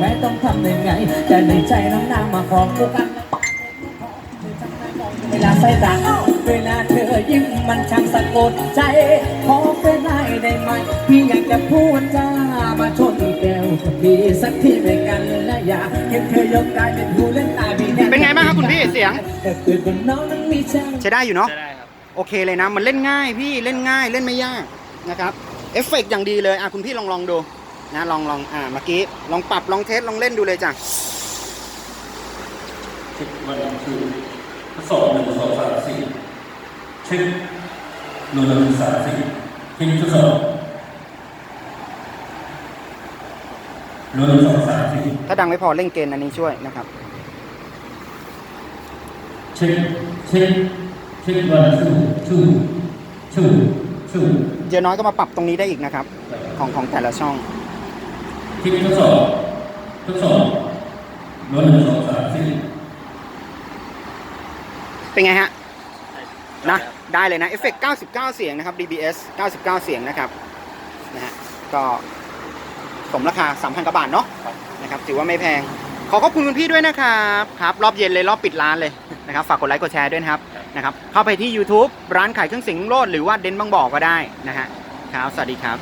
แม้ต้องทำยังไงแต่ในใจน้ำหน้ามาของกูกันเวลาใส่ตาเวลาเธอยิ้มมันช่างสะกดใจ ขอเป็นได้ได้ไหม พี่อยากจะพูดจามาชนแก้วพี่สักทีด้วยกันนะอย่าเห็นเธอยกกายเป็นผู้เล่นตาบีแเป็นไงบ้างครับคุณพี่เสียงแต่เกิดคนน้องนั้นมีช่างใช้ได้อยู่เนาะใช่ได้ครับโอเคเลยนะ มันเล่นง่ายพี่เล่นง่ายเล่นไม่ยากนะครับเอฟเฟกต์อย่างดีเลยอะคุณพี่ลองลองดู นะลองลองอ่าเมื่อกี้ลองปรับลองเทสลองเล่นดูเลยจ้ะเช็ควันคือทดสอบหนึ่งสองสามสี่เช็คหนึ่งหนึ่งสามสี่เช็คทดสอบหนึ่งหนึ่งสองสามสี่ถ้าดังไม่พอเล่นเกณฑ์อันนี้ช่วยนะครับ เช็คเช็คเช็ควันทูทูทูทูเจอน้อยก็มาปรับตรงนี้ได้อีกนะครับ ของของแต่ละช่อง เช็คทดสอบทดสอบหนึ่งหนึ่งสองสามสี่เป็นไงฮะ นะ ได้เลยนะเอฟเฟกต์99 เสียงนะครับ DBS 99 เสียงนะครับ นะฮะ ก็สมราคา 3,000กว่าบาทเนาะ นะครับ ถือว่าไม่แพง ขอขอบคุณคุณพี่ด้วยนะครับ ครับ รอบเย็นเลยรอบปิดร้านเลยนะครับ ฝากกดไลค์กดแชร์ด้วยนะครับ นะครับ เข้าไปที่ YouTube ร้านขายเครื่องเสียงลุงโลดหรือว่าเดนบางบ่อก็ได้นะฮะ ครับ สวัสดีครับ